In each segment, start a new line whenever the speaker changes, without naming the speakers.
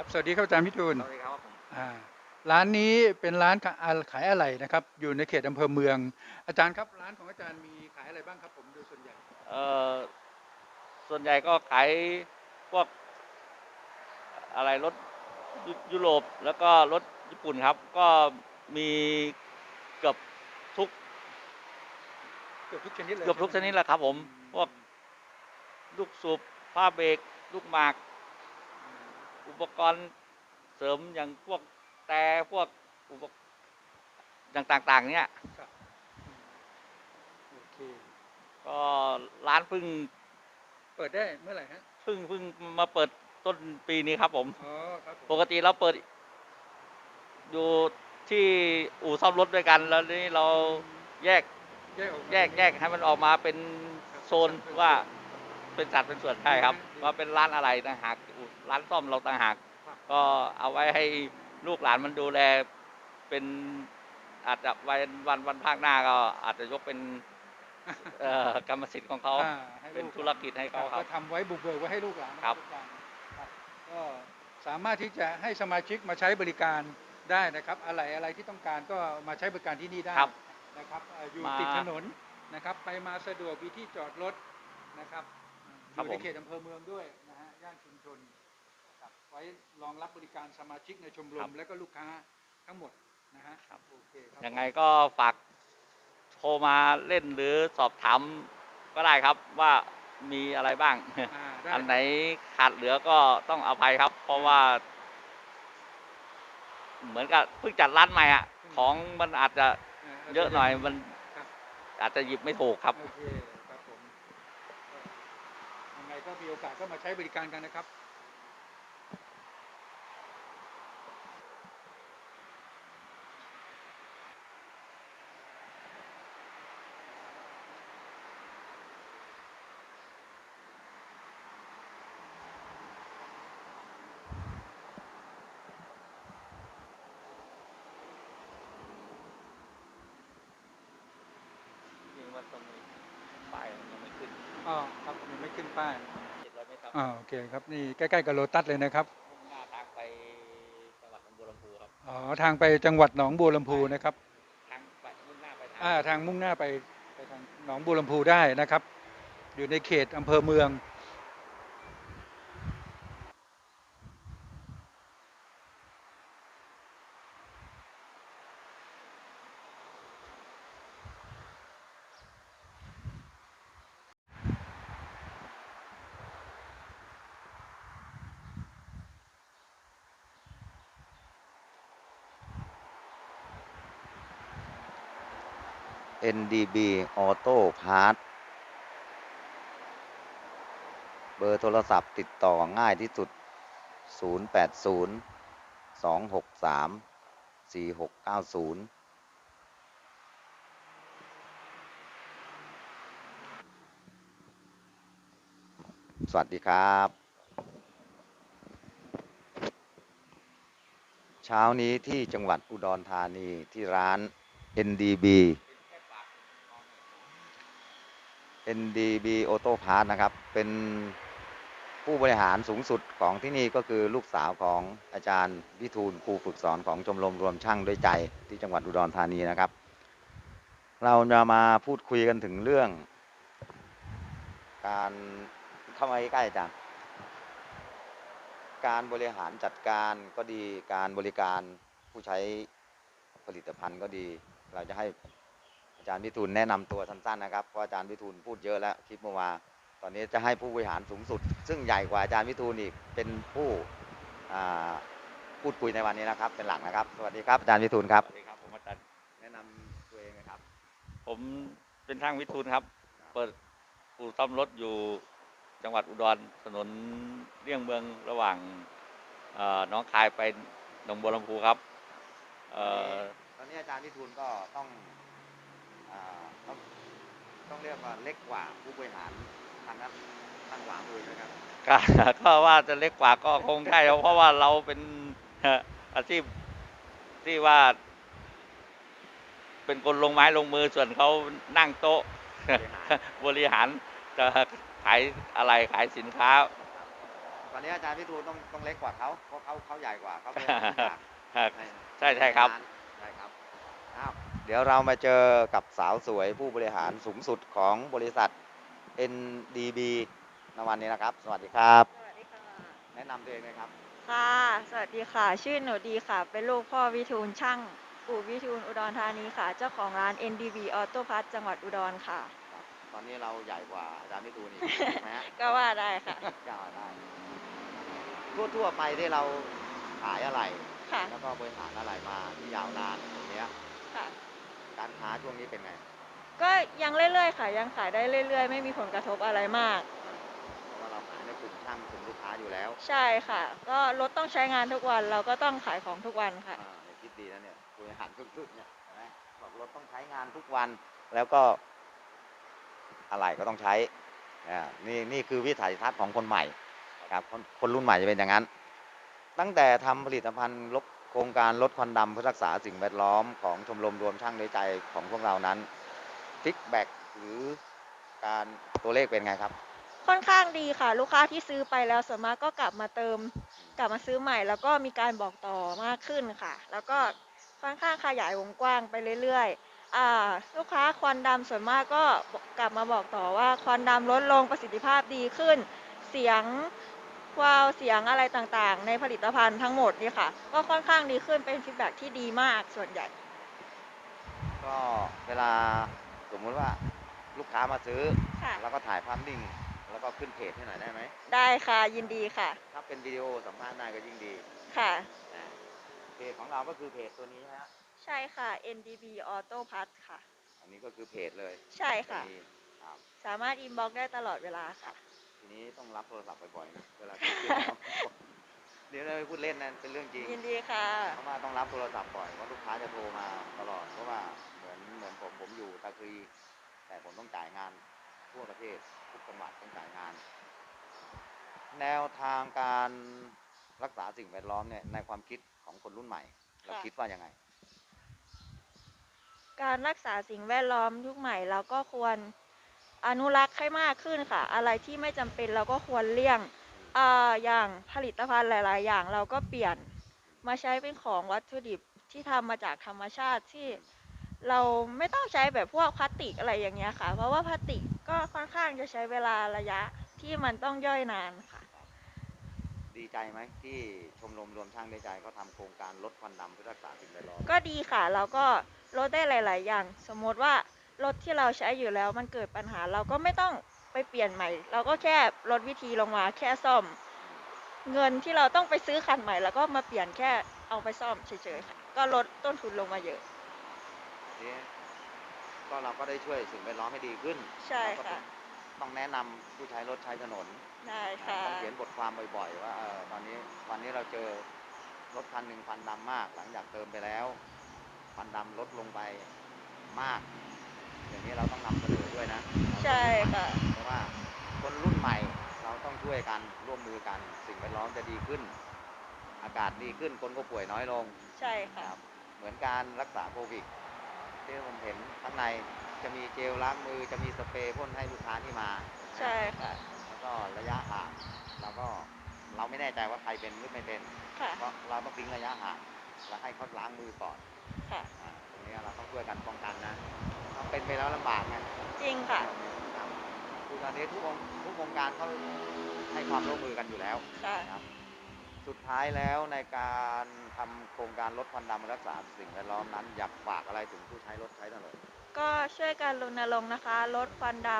ครับสวัสดีครับอาจารย์พิทูล
สวัสดีครับผม
อ่าร้านนี้เป็นร้านขายขายอะไรนะครับ อยู่ในเขตอำเภอเมือง อาจารย์ครับร้านของอาจารย์มีขายอะไรบ้างครับผมโดยส่วนใหญ่
เอ่อส่วนใหญ่ก็ขายพวกอะไรรถยุยุโรปแล้วก็รถญี่ปุ่นครับ ก็มีเกือบทุก
เกือบทุกชนิดเลย
เกือบทุกชนิดแหละครับ ผมพวกลูกสูบผ้าเบรกลูกหมาก อุปกรณ์เสริมอย่างพวกแต่พวกอุปกรณ์อย่างต่างๆ เนี่ย
ครับโอเค
ก็ร้านเพิ่ง
เปิดได้เมื่อไหร่ฮะ
เพิ่งเพิ่งมาเปิดต้นปีนี้ครับผม
อ๋อครับผม
ปกติเราเปิด อยู่ที่อู่ซ่อมรถด้วยกันแล้วนี่เราแยก
แยกออกมา
แยกแยกให้มันออกมาเป็นโซนว่า เป็นสัดเป็นส่วนใช่ครับว่าเป็นร้านอะไรต่างหากอู่ร้านซ่อมเราต่างหากก็เอาไว้ให้ลูกหลานมันดูแลเป็นอาจจะวันวันวันภาคหน้าก็อาจจะยกเป็นเอ่อกรรมสิทธิ์ของเขา
อ่าให้
เป็น
ลูก
ธุรกิจให้เขาครับ
ก็ทำไว้บุกเบิกไว้ให้ลูกหลานนะครับอาจารย์ครับก็สามารถที่จะให้สมาชิกมาใช้บริการได้นะครับ อะไรอะไรที่ต้องการก็มาใช้บริการที่นี่ได้
ครับ
นะครับเอ่ออยู่
มา
ติดถนนนะครับ ไปมาสะดวกมีที่จอดรถนะครับอ
ครับ
ยู่ใน
ผม
เขตอำเภอเมืองด้วยนะฮะย่านชุมชนครับไว้รองรับบริการสมาชิกในชมรมและก็ลูกค้าทั้งหมดนะฮะโอเคครับ
ยังไงก็ฝากโทรมาเล่นหรือสอบถามก็ได้ครับว่ามีอะไรบ้าง
อ่าได้
อันไหนขาดเหลือก็ต้องอภัยครับ เพราะว่า เหมือนกับเพิ่งจัดร้านใหม่อะ ของมันอาจจะเยอะหน่อยมัน
ครับ
อาจจะหยิบไม่ถูกครับ
โอเคครับผมก็ยังไงก็ มีโอกาสก็มาใช้บริการกันนะครับิ
งว่าตรงนี้ป้ายมันยังไม่ขึ้น
อ๋อครับยังไม่ขึ้นป้าย
เจ็ดร้อยเมตรครับ
อ่าโอเคครับนี่ใกล้ๆกับโลตัสเลยนะครับ
มุ่งหน้าทางไปจังหวัดหนองบัวลำพูครับ
อ๋อทางไปจังหวัดหนองบัวลำพูนะครับ
ทางไปมุ่งหน้าไปทาง
อ่าทางมุ่งหน้าไปไปทางหนองบัวลำพูได้นะครับ อยู่ในเขตอำเภอเมือง
NDB Auto Part เบอร์โทรศัพท์ติดต่อง่ายที่สุด 080 263 4690สวัสดีครับ เช้านี้ที่จังหวัดอุดรธานีที่ร้าน NDB NDB Auto Parts นะครับ เป็นผู้บริหารสูงสุดของที่นี่ก็คือลูกสาวของอาจารย์วิทูลครูฝึกสอนของชมรมรวมช่างด้วยใจที่จังหวัดอุดรธานีนะครับ เราจะมาพูดคุยกันถึงเรื่อง การเข้ามาใกล้อาจารย์การบริหารจัดการก็ดีการบริการผู้ใช้ผลิตภัณฑ์ก็ดี เราจะให้ จารย์วิทูลแนะนำตัวสั้นๆนะครับเพราะอาจารย์วิทูลพูดเยอะแล้วคลิปเมื่อวานตอนนี้จะให้ผู้บริหารสูงสุด ซึ่งใหญ่กว่าอาจารย์วิทูลอีกเป็นผู้อ่าพูดคุยในวันนี้นะครับ เป็นหลักนะครับ สวัสดีครับอาจารย์วิทูลครับ
สวัสดีครับผมอาจารย์
แนะนำตัวเองนะครับ
ผมเป็นช่างวิทูลครับ เปิดอู่ซ่อมรถอยู่จังหวัดอุดรถนนเลี่ยงเมืองระหว่างเอ่อหน้องคายไปหนองบัวลำพูครับเอ่อ
ตอนนี้อาจารย์วิทูลก็ต้องอ่า ต้องต้องเรียกว่าเล็กกว่าผู้บริหารทางด้านทางขวามือนะครับ
ก็ก็ว่าจะเล็กกว่าก็คงใช่ครับเพราะว่าเราเป็นเอ่ออาชีพที่ว่าเป็นคนลงไม้ลงมือส่วนเขานั่งโต๊ะ บริหารจะขายอะไรขายสินค้า
ตอนนี้อาจารย์พิทูลต้องต้องเล็กกว่าเขาเพราะเขาเขาใหญ่กว่าเขาเป็นผู้จัด
ครับ
ใน
ใช่ใช่ครับ
ใช่ครับอ้าว เดี๋ยวเรามาเจอกับสาวสวยผู้บริหารสูงสุดของบริษัท NDB ในวันนี้นะครับ สวัสดีครับ
สวัสดีค่ะ
แนะนำตัวเองเลยครับ
ค่ะ สวัสดีค่ะ ชื่อหนูดีค่ะ เป็นลูกพ่อวิทูลช่างอู่วิทูลอุดรธานีค่ะ เจ้าของร้าน NDB Auto Parts จังหวัดอุดรค่ะ
ครับตอนนี้เราใหญ่กว่าอาจารย์พิทูลอีกใช่ไหมฮะ
ก็ว่าได้ค่ะ
ก็ได้ทั่วทั่วๆไปที่เราขายอะไร
ค่ะ
แล้วก็บริหารอะไรมาที่ยาวนานอย่างเนี้ย
ค่ะ
การค้า ช่วงนี้เป็นไง
ก็ยังเรื่อยๆค่ะยังขายได้เรื่อย ๆ ไม่มีผลกระทบอะไรมาก
เพราะว่าเราขายในกลุ่มช่างกลุ่มลูกค้าอยู่แล้ว
ใช่ค่ะ ก็รถต้องใช้งานทุกวัน เราก็ต้องขายของทุกวันค่ะ
อ่าเนี่ยคิดดีนะเนี่ยบริหารทุกๆเนี่ยเห็นไหมบอกรถต้องใช้งานทุกวันแล้วก็อะไรก็ต้องใช้อ่านี่นี่คือวิสัยทัศน์ของคนใหม่ครับคนคนรุ่นใหม่จะเป็นอย่างนั้น ตั้งแต่ทำผลิตภัณฑ์ลด โครงการลดควันดำเพื่อรักษาสิ่งแวดล้อมของชมรมรวมช่างด้วยใจของพวกเรานั้นฟิกแบ็กหรือการตัวเลขเป็นไงครับ
ค่อนข้างดีค่ะ ลูกค้าที่ซื้อไปแล้วส่วนมากก็กลับมาเติม กลับมาซื้อใหม่ แล้วก็มีการบอกต่อมากขึ้นค่ะ แล้วก็ค่อนข้างขยายวงกว้างไปเรื่อยๆลูกค้าควันดำส่วนมากก็กลับมาบอกต่อว่าควันดำลดลงประสิทธิภาพดีขึ้น เสียง วาวเสียงอะไรต่างๆ ในผลิตภัณฑ์ทั้งหมดนี่ค่ะ ก็ค่อนข้างดีขึ้นเป็นฟีดแบ็กที่ดีมากส่วนใหญ่
ก็เวลาสมมุติว่าลูกค้ามาซื้อ
ค่ะ
แล้วก็ถ่ายภาพนิ่ง แล้วก็ขึ้นเพจให้หน่อยได้ไหม
ได้ค่ะยินดีค่ะ
ถ้าเป็นวิดีโอสัมภาษณ์ได้ก็ยิ่งดี
ค่ะ
นะเพจของเราก็คือเพจตัวนี้นะฮะ
ใช่ค่ะ NDB Auto Parts ค่ะ
อันนี้ก็คือเพจเลย
ใช่ค่ะ
ตัวนี้ครับ
สามารถอินบ็อกได้ตลอดเวลาค่ะ
ที นี้ต้องรับโทรศัพท์บ่อยๆเวลาที่เกี่ยวกับเดี๋ยวเราไปพูดเล่นนั่นเป็นเรื่องจริง
ยินดีค่ะ
เพราะว่าต้องรับโทรศัพท์บ่อยเพราะลูกค้าจะโทรมาตลอดเพราะว่าเหมือนเหมือนผมผมอยู่ตะครีแต่ผมต้องจ่ายงานทั่วประเทศทุกจังหวัดต้องจ่ายงาน แนวทางการรักษาสิ่งแวดล้อมเนี่ยในความคิดของคนรุ่นใหม่ เรา
ค่ะ
คิดว่ายังไง
การรักษาสิ่งแวดล้อมยุคใหม่เราก็ควร อนุรักษ์ให้มากขึ้นค่ะ อะไรที่ไม่จำเป็นเราก็ควรเลี่ยงอ่าอย่างผลิตภัณฑ์หลาย ๆ อย่างเราก็เปลี่ยนมาใช้เป็นของวัตถุดิบที่ทำมาจากธรรมชาติที่เราไม่ต้องใช้แบบพวกพลาสติกอะไรอย่างเงี้ยค่ะ เพราะว่าพลาสติกก็ค่อนข้างจะใช้เวลาระยะที่มันต้องย่อยนานค่ะ
ดีใจไหมที่ชมรมรวมช่างในใจเขาทำโครงการลดควันดำเพื่อรักษาสิ่งแวดล้อม
ก็ดีค่ะเราก็ลดได้หลาย ๆ อย่าง สมมติว่า รถที่เราใช้อยู่แล้วมันเกิดปัญหาเราก็ไม่ต้องไปเปลี่ยนใหม่ เราก็แค่ลดวิธีลงมาแค่ซ่อม เงินที่เราต้องไปซื้อคันใหม่ แล้วก็มาเปลี่ยนแค่เอาไปซ่อมเฉยๆค่ะก็ลดต้นทุนลงมาเยอะ
นี่ก็เราก็ได้ช่วยสิ่งแวดล้อมให้ดีขึ้น
ใช่
เราก็
ค่ะ
ต้องแนะนำผู้ใช้รถใช้ถนน
ได้ค่ะ
ต้องเขียนบทความบ่อยๆ ว่าเออตอนนี้วันนี้เราเจอรถคันหนึ่งควันดำมาก หลังจากเติมไปแล้วควันดำลดลงไปมาก อย่างนี้เราต้องนำเสนอด้วยนะ
ใช่ค่ะ
เพราะว่าคนรุ่นใหม่เราต้องช่วยกันร่วมมือกัน สิ่งแวดล้อมจะดีขึ้น อากาศดีขึ้นคนก็ป่วยน้อยลง
ใช่ค่ะ
ครับเหมือนการรักษาโควิดที่ผมเห็นข้างในจะมีเจลล้างมือจะมีสเปรย์พ่นให้ลูกค้าที่มา
ใช่ค่ะ
แล้วก็ระยะห่างเราก็เราไม่แน่ใจว่าใครเป็นหรือไม่เป็น
ค่ะ
เพราะเราต้องทิ้งระยะห่างแล้วให้เขาล้างมือก่อน
ค่ะ
อ่าตรงนี้เราต้องช่วยกันป้องกันนะถ้า เป็นไปแล้วลำบากไง
จริงค่ะ
ครับคือตอนนี้ทุกองค์ทุกองค์การเขาให้ความร่วมมือกันอยู่แล้ว
ใช่
นะครับ สุดท้ายแล้วในการทำโครงการลดควันดำรักษาสิ่งแวดล้อมนั้น อยากฝากอะไรถึงผู้ใช้รถใช้ถนน
ก็ช่วยกันรณรงค์นะคะ ลดควันด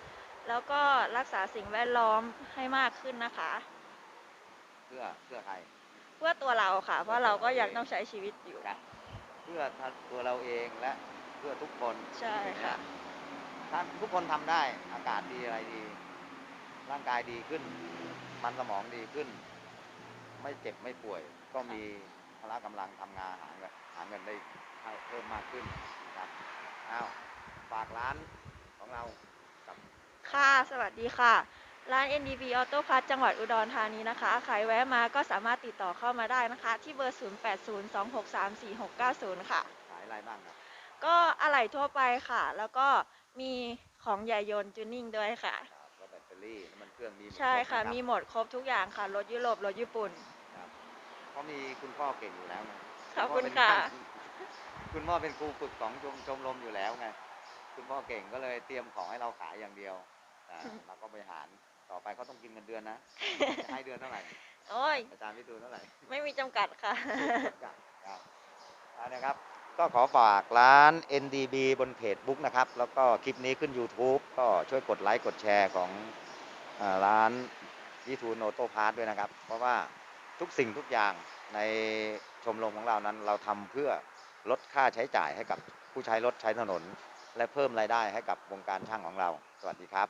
ำแล้วก็รักษาสิ่งแวดล้อมให้มากขึ้นนะคะ
เพื่อเพื่อใคร
เพื่อตัวเราค่ะ เพราะเราก็ยังต้องใช้ชีวิตอยู่
เพื่อตัวเราเองและ เพื่อทุกคน
ใช่ค่ะ
ถ้าทุกคนทำได้อากาศดีอะไรดี ร่างกายดีขึ้น มันสมองดีขึ้น ไม่เจ็บไม่ป่วย ก็มีพละกำลังทำงานหาเงินหาเงินได้เพิ่มมากขึ้นนะครับอ้าวฝากร้านของเรากับ
ค่ะ สวัสดีค่ะ ร้าน NDB Auto Parts จังหวัดอุดรธานีนะคะใครแวะมาก็สามารถติดต่อเข้ามาได้นะคะ ที่เบอร์ 0802634690 ค่ะ
ขายอะไรบ้างครับ
ก็อะไหล่ทั่วไปค่ะ แล้วก็มีของใหญ่ยนต์จูนิ่งด้วยค่ะ
ครับแล้วแบตเตอรี่น้ำมันเคเครื่องมีหมด
ใช่ค่ะ
รบไห
มีหมดครบทุกอย่างค่ะ รถยุโรป รถญี่ปุ่น
ครับเพราะมีคุณพ่อเก่งอยู่แล้วไง
ขอบคุณ
ณพ่
ค่ะ
เป็นคุณพ่อเป็นครูฝึกของชมชมรมอยู่แล้วไงคุณพ่อเก่งก็เลยเตรียมของให้เราขายอย่างเดียวอ่าเราก็บริหารต่อไปเขาต้องกินเงินเดือนนะจะให้เดือนเท่าไหร่
โอ้ย
อาจารย์พิทูลเท่าไหร่
ไม่มีจำกัดค่ะ
ครับเอานะครับ ก็ขอฝากร้าน NDB บนเพจบุ๊กนะครับ แล้วก็คลิปนี้ขึ้น YouTube ก็ช่วยกดไลค์กดแชร์ของร้านวิทูโนโตพาร์ทด้วยนะครับ เพราะว่าทุกสิ่งทุกอย่างในชมรมของเรานั้น เราทำเพื่อลดค่าใช้จ่ายให้กับผู้ใช้รถใช้ถนน และเพิ่มรายได้ให้กับวงการช่างของเรา สวัสดีครับ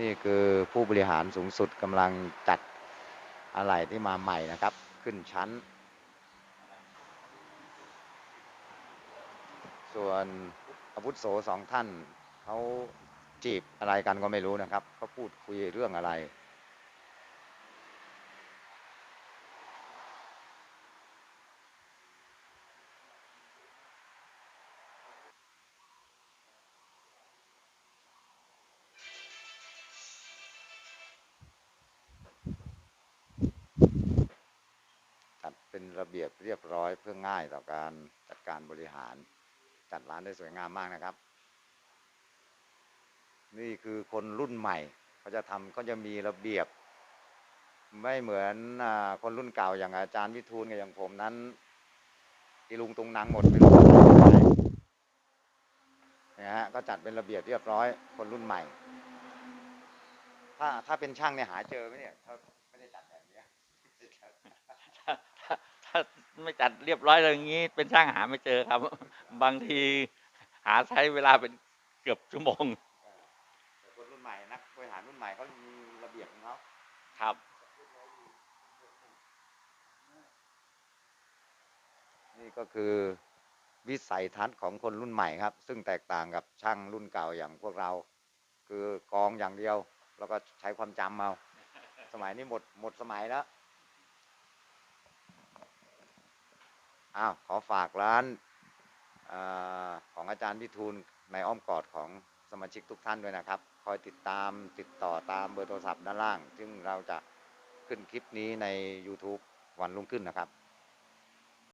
นี่คือผู้บริหารสูงสุดกำลังจัดอะไรที่มาใหม่นะครับ ขึ้นชั้น ส่วนอาวุธโสสองท่านเขาจีบอะไรกันก็ไม่รู้นะครับเขาพูดคุยเรื่องอะไร เรียบร้อยเพื่อง่ายต่อการจัดการบริหาร จัดร้านได้สวยงามมากนะครับ นี่คือคนรุ่นใหม่เขาจะทำเขาจะมีระเบียบ ไม่เหมือนคนรุ่นเก่าอย่างอาจารย์วิทูลกับอย่างผมนั้นอีลุงตุงนังหมดไม่รู้จะทำยังไงนะฮะก็จัดเป็นระเบียบเรียบร้อยคนรุ่นใหม่ ถ้าถ้าเป็นช่างเนี่ยหาเจอไหมเนี่ยถ้าไม่ได้จัดแบบเนี้ย
ถ้าถ้าถ้า ไม่จัดเรียบร้อยเลยอย่างนี้ เป็นช่างหาไม่เจอครับ บางทีหาใช้เวลาเป็นเกือบชั่วโมง
แต่คนรุ่นใหม่นักบริหารรุ่นใหม่เขามีระเบียบของเขา
ครับ
นี่ก็คือวิสัยทัศน์ของคนรุ่นใหม่ครับ ซึ่งแตกต่างกับช่างรุ่นเก่าอย่างพวกเรา คือกองอย่างเดียว แล้วก็ใช้ความจำเอาสมัยนี้หมดหมดสมัยแล้ว อ้าวขอฝากร้านอของอาจารย์พิทูลในอ้อมกอดของสมาชิกทุกท่านด้วยนะครับ คอยติดตามติดต่อตามเบอร์โทรศัพท์ด้านล่าง ซึ่งเราจะขึ้นคลิปนี้ใน YouTube วันรุ่งขึ้นนะครับ